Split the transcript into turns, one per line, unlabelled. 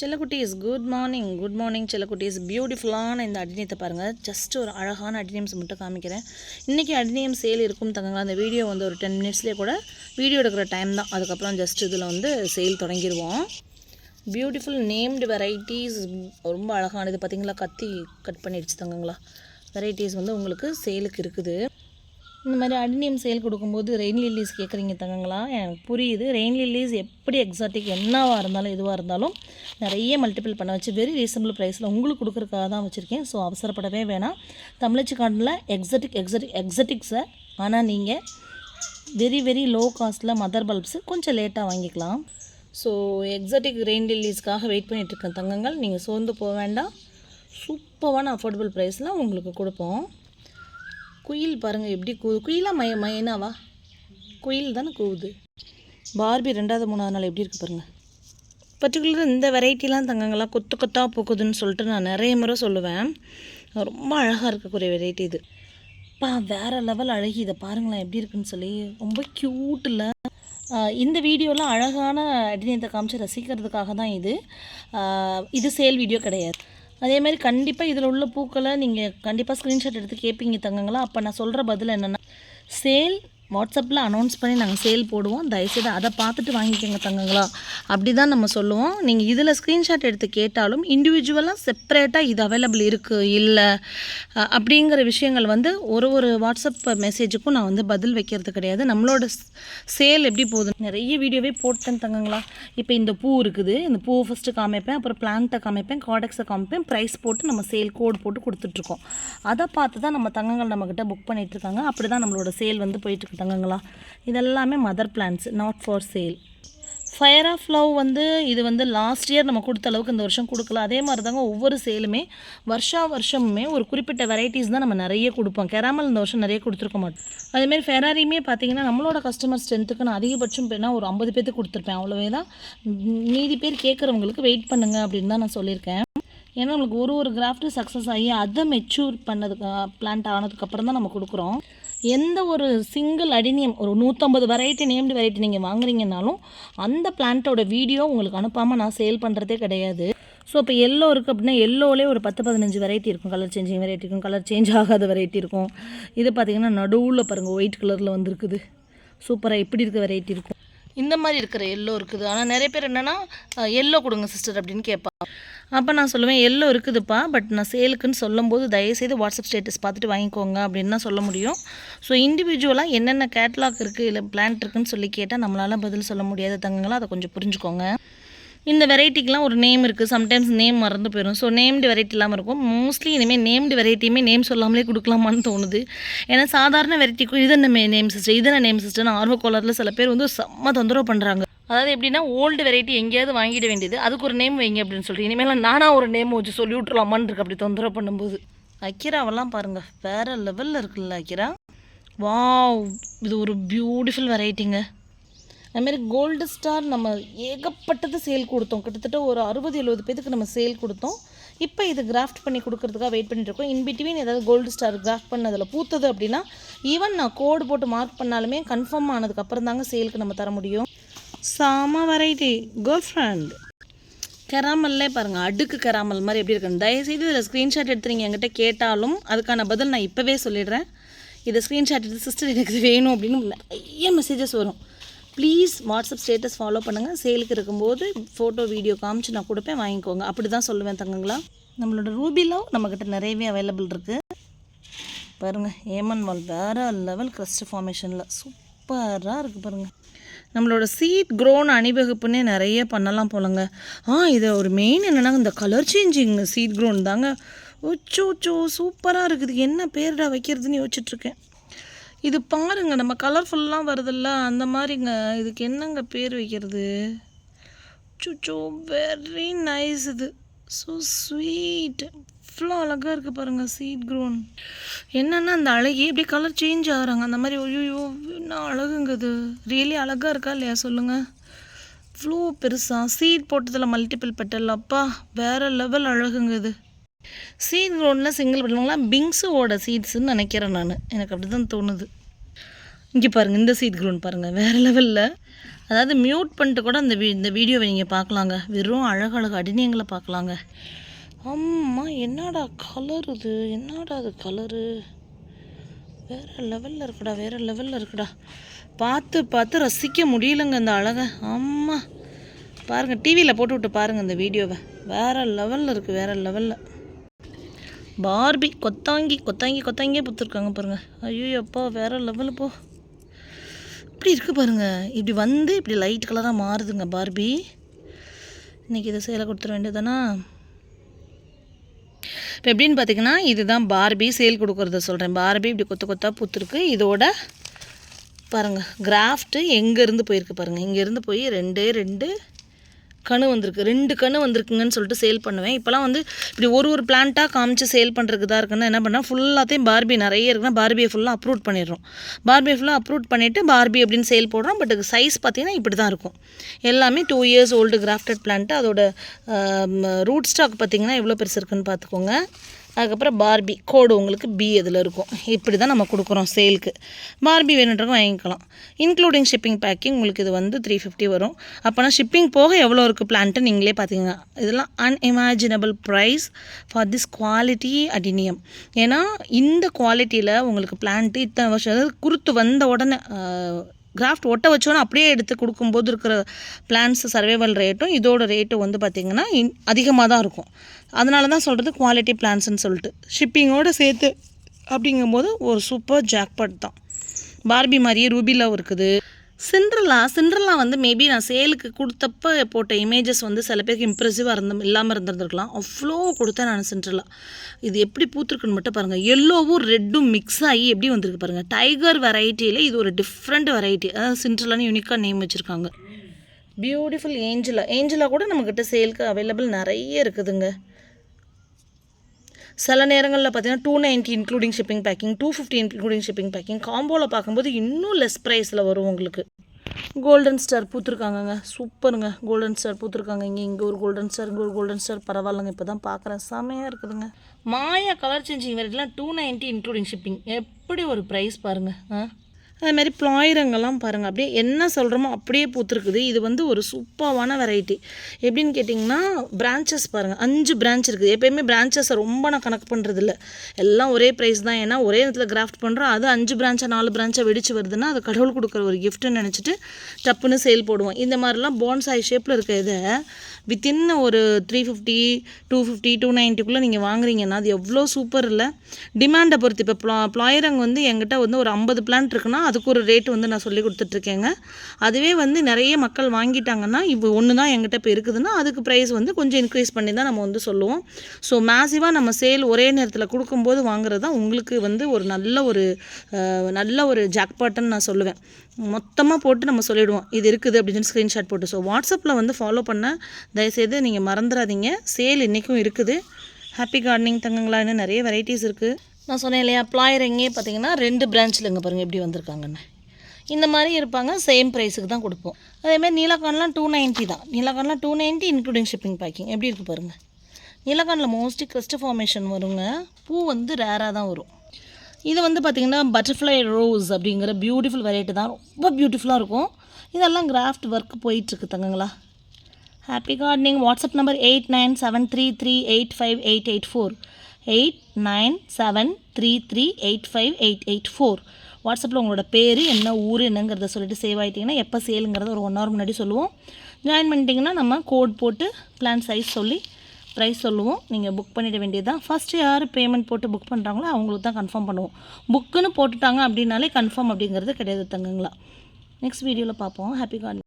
செல்லக்குட்டீஸ் good morning good morning செல்லக்குட்டீஸ் பியூட்டிஃபுல்லான இந்த அடினியத்தை பாருங்கள் ஜஸ்ட் ஒரு அழகான அடினியம்ஸ் மட்டும் காமிக்கிறேன். இன்றைக்கி அடிநியம் சேல் இருக்கும் தங்கங்களா அந்த வீடியோ வந்து ஒரு டென் மினிட்ஸ்லேயே கூட வீடியோ எடுக்கிற டைம் தான். அதுக்கப்புறம் ஜஸ்ட் இதில் வந்து சேல் தொடங்கிடுவோம். பியூட்டிஃபுல் நேம்டு வெரைட்டிஸ் ரொம்ப அழகானது. பார்த்தீங்களா கத்தி கட் பண்ணிடுச்சு தங்கங்களா. வெரைட்டிஸ் வந்து உங்களுக்கு சேலுக்கு இருக்குது. இந்த மாதிரி அடினியம் செயல் கொடுக்கும்போது ரெயின் லில்லிஸ் கேட்குறீங்க தங்கங்களா? எனக்கு புரியுது. ரெயின் லில்லிஸ் எப்படி எக்ஸாட்டிக் என்னவாக இருந்தாலும் எதுவாக இருந்தாலும் நிறைய மல்டிபிள் பண்ண வச்சு வெரி ரீசனபிள் ப்ரைஸில் உங்களுக்கு கொடுக்குறக்காக தான் வச்சுருக்கேன். ஸோ அவசரப்படவே வேணாம். தமிழச்சி கார்டனில் எக்ஸாட்டிக் எக்ஸாட்டிக் எக்ஸாட்டிக்ஸை ஆனால் நீங்கள் வெரி வெரி லோ காஸ்ட்டில் மதர் பல்ப்ஸு கொஞ்சம் லேட்டாக வாங்கிக்கலாம். ஸோ எக்ஸாட்டிக் ரெயின் லில்லிஸ்க்காக வெயிட் பண்ணிகிட்ருக்கேன் தங்கங்கள். நீங்கள் சோர்ந்து போக வேண்டாம். சூப்பரான அஃபோர்டபுள் ப்ரைஸில் உங்களுக்கு கொடுப்போம். குயில் பாருங்கள் எப்படி கூவுது. குயிலாக மய மயனாவா குயில் தானே கூவுது. பார்பி ரெண்டாவது மூணாவது நாள் எப்படி இருக்குது பாருங்கள் பர்டிகுலராக இந்த வெரைட்டிலாம் தங்கங்கள்லாம் கொத்து கொத்தாக பூக்குதுன்னு சொல்லிட்டு நான் நிறைய முறை சொல்லுவேன். ரொம்ப அழகாக இருக்கக்கூடிய வெரைட்டி இது. பா வேறு லெவல் அழகி இதை பாருங்களேன் எப்படி இருக்குன்னு சொல்லி. ரொம்ப க்யூட்டில் இந்த வீடியோவில் அழகான அடிநயத்தை காமிச்சு ரசிக்கிறதுக்காக தான் இது. இது சேல் வீடியோ கிடையாது. அதே மாதிரி கண்டிப்பாக இதில் உள்ள பூக்களை நீங்கள் கண்டிப்பாக ஸ்க்ரீன்ஷாட் எடுத்து கேட்பீங்க தங்கங்களா. அப்போ நான் சொல்கிற பதில் என்னென்னா சேல் வாட்ஸ்அப்பில் அனௌன்ஸ் பண்ணி நாங்கள் சேல் போடுவோம். தயவுசெய்து அதை பார்த்துட்டு வாங்கிக்கோங்க தங்கங்களா. அப்படி தான் நம்ம சொல்லுவோம். நீங்கள் இதில் ஸ்க்ரீன்ஷாட் எடுத்து கேட்டாலும் இண்டிவிஜுவலாக செப்பரேட்டாக இது அவைலபிள் இருக்குது இல்லை அப்படிங்கிற விஷயங்கள் வந்து ஒரு ஒரு வாட்ஸ்அப் மெசேஜுக்கும் நான் வந்து பதில் வைக்கிறது கிடையாது. நம்மளோட சேல் எப்படி போகுது? நிறைய வீடியோவே போட்டேன் தங்கங்களா. இப்போ இந்த பூ இருக்குது. இந்த பூ ஃபஸ்ட்டு காமிப்பேன். அப்புறம் பிளான்ட்டை காமிப்பேன். காடெக்ஸை காமிப்பேன். ப்ரைஸ் போட்டு நம்ம சேல் கோட் போட்டு கொடுத்துட்ருக்கோம். அதை பார்த்து தான் நம்ம தங்கங்கள் நம்மக்கிட்ட புக் பண்ணிகிட்ருக்காங்க இருக்காங்க. அப்படி தான் நம்மளோட சேல் வந்து போயிட்டு தங்கங்களா? இதெல்லாமே mother plants not for sale fire of love வந்து இது வந்து லாஸ்ட் இயர் நம்ம கொடுத்த அளவுக்கு இந்த வருஷம் கொடுக்கல. அதே மாதிரி தாங்க ஒவ்வொரு சேலுமே வருஷா வருஷமுமே ஒரு குறிப்பிட்ட வெரைட்டிஸ் தான் நம்ம நிறைய கொடுப்போம். கெராமல் இந்த வருஷம் நிறைய கொடுத்துருக்க மாட்டோம். அதேமாதிரி ஃபெராரியுமே பார்த்தீங்கன்னா நம்மளோட கஸ்டமர் ஸ்ட்ரென்த்துக்கு நான் அதிகபட்சம் பேர்னா ஒரு ஐம்பது பேர்த்துக்கு கொடுத்துருப்பேன். அவ்வளோவே தான். மீதி பேர் கேட்குறவங்களுக்கு வெயிட் பண்ணுங்க அப்படின்னு தான் நான் சொல்லியிருக்கேன். ஏன்னா நம்மளுக்கு ஒரு ஒரு கிராஃப்ட்டு சக்ஸஸ் ஆகி அதை மெச்சூர் பண்ணதுக்கு பிளான்ட் ஆனதுக்கப்புறம் தான் நம்ம கொடுக்குறோம். எந்த ஒரு சிங்கிள் அடினியம் ஒரு நூற்றம்பது வெரைட்டி நேம்டு வெரைட்டி நீங்கள் வாங்குறீங்கனாலும் அந்த பிளான்ட்டோட வீடியோ உங்களுக்கு அனுப்பாமல் நான் சேல் பண்ணுறதே கிடையாது. ஸோ இப்போ எல்லோ இருக்குது அப்படின்னா எல்லோலேயே ஒரு பத்து பதினஞ்சு வெரைட்டி இருக்கும். கலர் சேஞ்சிங் வெரைட்டி இருக்கும். கலர் சேஞ்ச் ஆகாத வெரைட்டி இருக்கும். இது பார்த்தீங்கன்னா நடுவில் பாருங்கள் ஒயிட் கலரில் வந்திருக்குது. சூப்பராக இப்படி இருக்க வெரைட்டி இருக்கும். இந்த மாதிரி இருக்கிற எல்லோ இருக்குது. ஆனால் நிறைய பேர் என்னென்னா எல்லோ கொடுங்க சிஸ்டர் அப்படின்னு கேட்பாங்க. அப்போ நான் சொல்லுவேன் எல்லோ இருக்குதுப்பா பட் நான் சேலுக்குன்னு சொல்லும்போது தயவுசெய்து வாட்ஸ்அப் ஸ்டேட்டஸ் பார்த்துட்டு வாங்கிக்கோங்க அப்படின்னு தான் சொல்ல முடியும். ஸோ இண்டிவிஜுவலாக என்னென்ன கேட்லாக் இருக்குது இல்லை பிளான்ட் இருக்குன்னு சொல்லி கேட்டால் நம்மளால் பதில் சொல்ல முடியாத தங்கங்களா அதை கொஞ்சம் புரிஞ்சுக்கோங்க. இந்த வெரைட்டிக்கெலாம் ஒரு நேம் இருக்குது சம்டைம்ஸ் நேம் மறந்து போயிடும் ஸோ நேம்டு வெரைட்டி இல்லாமல் இருக்கும். மோஸ்ட்லி இனிமேல் நேம்டு வெரைட்டியுமே நேம் சொல்லாமலே கொடுக்கலாமான்னு தோணுது. ஏன்னா சாதாரண வெரைட்டிக்கும் இதென்ன நேம் சிஸ்டர் இது என்ன நேம் சிஸ்டர்னு ஆர்வ கோலாரில் சில பேர் வந்து செம்ம தொந்தரவு பண்ணுறாங்க அதாவது எப்படின்னா ஓல்டு வெரைட்டி எங்கேயாவது வாங்கிட வேண்டியது. அதுக்கு ஒரு நேம் வைங்க அப்படின்னு சொல்லிட்டு இனிமேல் நானாக ஒரு நேம் வச்சு சொல்லி விட்றலாமான்னு இருக்கு. அப்படி தொந்தரவு பண்ணும்போது. அக்கிராவெல்லாம் பாருங்கள் வேறு லெவலில் இருக்குல்ல அக்கிரா. வாவ் இது ஒரு பியூட்டிஃபுல் வெரைட்டிங்க அதுமாரி கோல்டு ஸ்டார் நம்ம ஏகப்பட்டது சேல் கொடுத்தோம். கிட்டத்தட்ட ஒரு அறுபது எழுபது பேத்துக்கு நம்ம சேல் கொடுத்தோம். இப்போ இது கிராஃப்ட் பண்ணி கொடுக்கறதுக்காக வெயிட் பண்ணிட்டு இருக்கோம். இன் பிட்வீன் ஏதாவது கோல்டு ஸ்டார் கிராஃப்ட் பண்ணதில் பூத்தது அப்படின்னா ஈவன் நான் கோடு போட்டு மார்க் பண்ணாலுமே கன்ஃபார்ம் ஆனதுக்கப்புறம் தாங்க சேலுக்கு நம்ம தர முடியும். சாம வெரைட்டி கேர்ள் ஃப்ரெண்ட் கெராமல்லே பாருங்கள் அடுக்கு கெராமல் மாதிரி எப்படி இருக்குன்னு. தயவுசெய்து இதில் ஸ்க்ரீன்ஷாட் எடுத்து நீங்கள் என்கிட்ட கேட்டாலும் அதுக்கான பதில் நான் இப்போவே சொல்லிடுறேன். இதை ஸ்க்ரீன்ஷாட் எடுத்து சிஸ்டர் எனக்கு வேணும் அப்படின்னு நிறைய மெசேஜஸ் வரும். ப்ளீஸ் வாட்ஸ்அப் ஸ்டேட்டஸ் ஃபாலோ பண்ணுங்கள் சேலுக்கு இருக்கும்போது ஃபோட்டோ வீடியோ காமிச்சு நான் கொடுப்பேன் வாங்கிக்கோங்க. அப்படி தான் சொல்லுவேன் தங்கங்களா. நம்மளோட ரூபிலோ நம்மக்கிட்ட நிறையவே அவைலபிள் இருக்குது பாருங்கள் ஏமன் வால் வேறு லெவல் க்ரஸ்ட் ஃபார்மேஷனில் சூப்பராக இருக்குது பாருங்கள் நம்மளோட சீட் க்ரோன் அணிவகுப்புன்னே நிறைய பண்ணலாம் போலங்க. ஆ இது ஒரு மெயின் என்னென்னா இந்த கலர் சேஞ்சிங் சீட் க்ரோன் தாங்க. உச்சோ உச்சோ சூப்பராக இருக்குது. என்ன பேரிடா வைக்கிறதுன்னு யோசிச்சுட்ருக்கேன் இது பாருங்க நம்ம கலர்ஃபுல்லாக வருதுல்ல அந்த மாதிரிங்க. இதுக்கு என்னங்க பேர் வைக்கிறது? சுச்சோ வெரி நைஸ் இது. ஸோ ஸ்வீட் இவ்வளோ அழகாக இருக்குது பாருங்கள் சீட் க்ரோன் என்னென்னா அந்த அழகி அப்படியே கலர் சேஞ்ச் ஆகிறாங்க. அந்த மாதிரி ஐயோ என்ன அழகுங்க இது? ரியலி அழகாக இருக்கா இல்லையா? சொல்லுங்கள் இவ்வளோ பெருசாக சீட் போட்டதில் மல்டிபிள் பெட்டல் அப்பா வேறு லெவல் அழகுங்க இது. சீட் க்ரோனில் சிங்கிள் பெட்டல்ங்களாம் பிங்ஸோட சீட்ஸுன்னு நினைக்கிறேன் நான். எனக்கு அப்படி தான் தோணுது. இங்கே பாருங்கள் இந்த சீத் க்ரூன் பாருங்கள் வேறு லெவலில் அதாவது மியூட் பண்ணிட்டு கூட அந்த வீ இந்த வீடியோவை நீங்கள் பார்க்கலாங்க. வெறும் அழகழகு அடினியங்களை பார்க்கலாங்க. அம்மா என்னடா கலர் இது? என்னடா அது கலரு வேறு லெவலில் இருக்குடா வேறு லெவலில் இருக்குடா. பார்த்து பார்த்து ரசிக்க முடியலங்க இந்த அழகை. அம்மா. பாருங்கள் டிவியில் போட்டு விட்டு பாருங்கள் இந்த வீடியோவை வேறு லெவலில் இருக்குது வேறு லெவலில் பார்பி கொத்தாங்கி கொத்தாங்கி கொத்தாங்கியே புத்துருக்காங்க பாருங்கள் ஐயோ அப்பா வேறு லெவலு போ. இப்படி இருக்குது பாருங்கள் இப்படி வந்து இப்படி லைட் கலராக மாறுதுங்க பார்பி. இன்றைக்கி இதை சேலை கொடுத்துட வேண்டியதானா இப்போ எப்படின்னு பார்த்தீங்கன்னா இதுதான் பார்பி சேல் கொடுக்குறத சொல்கிறேன் பார்பி இப்படி கொத்து கொத்தாக பூத்துருக்கு. இதோட பாருங்கள் கிராஃப்ட்டு எங்கேருந்து போயிருக்கு பாருங்கள் இங்கேருந்து போய் ரெண்டே ரெண்டு கணு வந்திருக்கு ரெண்டு கணு வந்திருக்குங்கன்னு சொல்லிட்டு சேல் பண்ணுவேன். இப்போலாம் வந்து இப்படி ஒரு ஒரு பிளான்ட்டாக காமிச்சு சேல் பண்ணுறதுக்கு தான் இருக்குன்னு என்ன பண்ணால் ஃபுல்லாத்தையும் பார்பி நிறைய இருக்குன்னா பார்பியை ஃபுல்லாக அப்ரூவ் பண்ணிடுறோம். பார்பியை ஃபுல்லாக அப்ரூவ் பண்ணிவிட்டு பார்பி அப்படின்னு சேல் போடுறோம். பட் சைஸ் பார்த்தீங்கன்னா இப்படி தான் இருக்கும். எல்லாமே two years old grafted plant அதோட ரூட் ஸ்டாக் பார்த்தீங்கன்னா எவ்வளோ பெருசு இருக்குன்னு பார்த்துக்கோங்க. அதுக்கப்புறம் பார்பி கோடு உங்களுக்கு பி அதில் இருக்கும்? இப்படி தான் நம்ம கொடுக்குறோம் சேலுக்கு பார்பி வேணுன்றவங்க வாங்கிக்கலாம். இன்க்ளூடிங் ஷிப்பிங் பேக்கிங் உங்களுக்கு இது வந்து த்ரீ ஃபிஃப்டி வரும். அப்போனா ஷிப்பிங் போக எவ்வளோ இருக்குது பிளான்ட்டு நீங்களே பார்த்தீங்க இதெல்லாம் unimaginable price for this quality adenium. ஏன்னா இந்த குவாலிட்டியில் உங்களுக்கு பிளான்ட்டு இத்தனை வருஷம் அதாவது குறுத்து வந்த உடனே கிராஃப்ட் ஒட்ட வச்சோன்னு அப்படியே எடுத்து கொடுக்கும்போது இருக்கிற பிளான்ஸ் சர்வைவல் ரேட்டும் இதோட ரேட்டும் வந்து பார்த்திங்கன்னா இன் அதிகமாக தான் இருக்கும். அதனால தான் சொல்கிறது குவாலிட்டி பிளான்ஸ்னு சொல்லிட்டு. ஷிப்பிங்கோடு சேர்த்து அப்படிங்கும்போது ஒரு சூப்பர் ஜாக்பாட் தான். பார்பி மாதிரியே ரூபிலாவும் இருக்குது. சிண்ட்ரலா சிண்ட்ரலா வந்து மேபி நான் சேலுக்கு கொடுத்தப்ப போட்ட இமேஜஸ் வந்து சில பேருக்கு இம்ப்ரெசிவாக இருந்த இல்லாமல் இருந்திருந்துருக்கலாம். அவ்வளோ கொடுத்தேன் நான் சிண்ட்ரலா இது எப்படி பூத்துருக்குன்னு மட்டும் பாருங்கள் எல்லோவும் ரெட்டும் மிக்ஸ் ஆகி எப்படி வந்திருக்கு பாருங்கள் டைகர் வெரைட்டியில் இது ஒரு டிஃப்ரெண்ட் வெரைட்டி அதாவது சிண்ட்ரலான்னு யூனிக்காக நேம் வச்சுருக்காங்க. பியூட்டிஃபுல் ஏஞ்சலா ஏஞ்சலா கூட நம்மக்கிட்ட சேலுக்கு அவைலபிள் நிறைய இருக்குதுங்க. சில நேரங்களில் பார்த்தீங்கன்னா two ninety including shipping packing two fifty including shipping packing காம்போவில் பார்க்கும்போது இன்னும் லெஸ் ப்ரைஸில் வரும் உங்களுக்கு. கோல்டன் ஸ்டார் பூத்துருக்காங்கங்க. சூப்பருங்க. கோல்டன் ஸ்டார் பூத்துருக்காங்க. இங்கே இங்கே ஒரு கோல்டன் ஸ்டார் இங்கே ஒரு கோல்டன் ஸ்டார் பரவாயில்லைங்க. இப்போ தான் பார்க்குறேன். செமையாக இருக்குதுங்க. மாயா கலர் சேஞ்சிங் வெரைட்டிலாம் டூ நைன்ட்டி இன்க்ளூடிங் ஷிப்பிங் எப்படி ஒரு ப்ரைஸ் பாருங்கள் ஆ? அதுமாரி மாதிரி ப்ளாயிரங்கெல்லாம் பாருங்கள் அப்படியே என்ன சொல்கிறோமோ அப்படியே பூத்துருக்குது. இது வந்து ஒரு சூப்பரான வெரைட்டி எப்படின்னு கேட்டிங்கன்னா பிரான்ச்சஸ் பாருங்கள் அஞ்சு பிரான்ச் இருக்குது. எப்போயுமே பிரான்ச்சஸை ரொம்ப நான் கணக்கு பண்ணுறது இல்லை எல்லாம் ஒரே ப்ரைஸ் தான். ஏன்னா ஒரே இடத்துல கிராஃப்ட் பண்ணுறோம் அது அஞ்சு பிரான்ச்சை நாலு பிரான்ச்சை வெடிச்சு வருதுன்னா அது கடவுள் கொடுக்குற ஒரு கிஃப்ட்டுன்னு நினச்சிட்டு டப்புன்னு சேல் போடுவோம். இந்த மாதிரிலாம் போன்சாய் ஷேப்பில் இருக்க இதை வித்தின் ஒரு three fifty two fifty two நைன்ட்டிக்குள்ளே நீங்கள் வாங்குறீங்கன்னா அது எவ்வளோ சூப்பர் இல்லை. டிமாண்டை பொறுத்து. இப்போ ப்ளா ப்ளாயரங் வந்து எங்கிட்ட வந்து ஒரு ஐம்பது பிளான்ட் இருக்குன்னா அதுக்கு ஒரு ரேட் வந்து நான் சொல்லி கொடுத்துட்ருக்கேங்க. அதுவே வந்து நிறைய மக்கள் வாங்கிட்டாங்கன்னா இப்போ ஒன்று தான் எங்கிட்ட இப்போ இருக்குதுன்னா அதுக்கு ப்ரைஸ் வந்து கொஞ்சம் இன்க்ரீஸ் பண்ணி தான் நம்ம வந்து சொல்லுவோம். ஸோ மேசிவாக நம்ம சேல் ஒரே நேரத்தில் கொடுக்கும்போது வாங்குறது தான் உங்களுக்கு வந்து ஒரு நல்ல ஒரு நல்ல ஒரு ஜாக்பாட்டுன்னு நான் சொல்லுவேன். மொத்தமாக போட்டு நம்ம சொல்லிவிடுவோம் இது இருக்குது அப்படின்னு ஸ்க்ரீன்ஷாட் போட்டு. ஸோ வாட்ஸ்அப்பில் வந்து ஃபாலோ பண்ண தயவுசெய்து நீங்கள் மறந்துடாதீங்க சேல் இன்றைக்கும் இருக்குது. ஹாப்பி கார்டனிங் தங்கங்களா இன்னும் நிறைய வெரைட்டிஸ் இருக்குது நான் சொன்னேன் இல்லையா ப்ளாயரிங்கே பார்த்தீங்கன்னா ரெண்டு பிரான்ச்சில் இங்கே பாருங்கள் எப்படி வந்திருக்காங்கன்னு. இந்த மாதிரி இருப்பாங்க சேம் ப்ரைஸுக்கு தான் கொடுப்போம். அதேமாதிரி நீலக்கான்லாம் டூ நைன்ட்டி தான். நீலக்கான்லாம் two ninety including shipping packing எப்படி இருக்குது பாருங்கள் நீலக்கானில் மோஸ்ட்லி கிறிஸ்ட் ஃபார்மேஷன் வருங்க. பூ வந்து ரேராக தான் வரும். இது வந்து பார்த்திங்கன்னா பட்டர்ஃப்ளை ரோஸ் அப்படிங்கிற பியூட்டிஃபுல் வெரைட்டி தான். ரொம்ப பியூட்டிஃபுல்லாக இருக்கும். இதெல்லாம் கிராஃப்ட் ஒர்க் போயிட்டுருக்கு தங்கங்களா. Happy gardening WhatsApp number eight nine seven three three eight five eight eight four eight nine seven three three eight five eight eight four வாட்ஸ்அப்பில் உங்களோட பேர் என்ன ஊர் என்னங்கிறத சொல்லிட்டு சேவ் ஆகிட்டிங்கன்னா எப்போ சேலுங்கிறத ஒரு ஒன் ஹவர் முன்னாடி சொல்லுவோம். ஜாயின் பண்ணிட்டீங்கன்னா நம்ம கோட் போட்டு பிளான் சைஸ் சொல்லி ப்ரைஸ் சொல்லுவோம். நீங்கள் புக் பண்ணிட வேண்டியது தான் ஃபஸ்ட்டு யார் பேமெண்ட் போட்டு புக் பண்ணுறாங்களோ அவங்களுக்கு தான் கன்ஃபார்ம் பண்ணுவோம். புக்குன்னு போட்டுட்டாங்க அப்படின்னாலே கன்ஃபார்ம் அப்படிங்கிறது கிடையாது தங்குங்களா. நெக்ஸ்ட் வீடியோவில் பார்ப்போம். Happy garden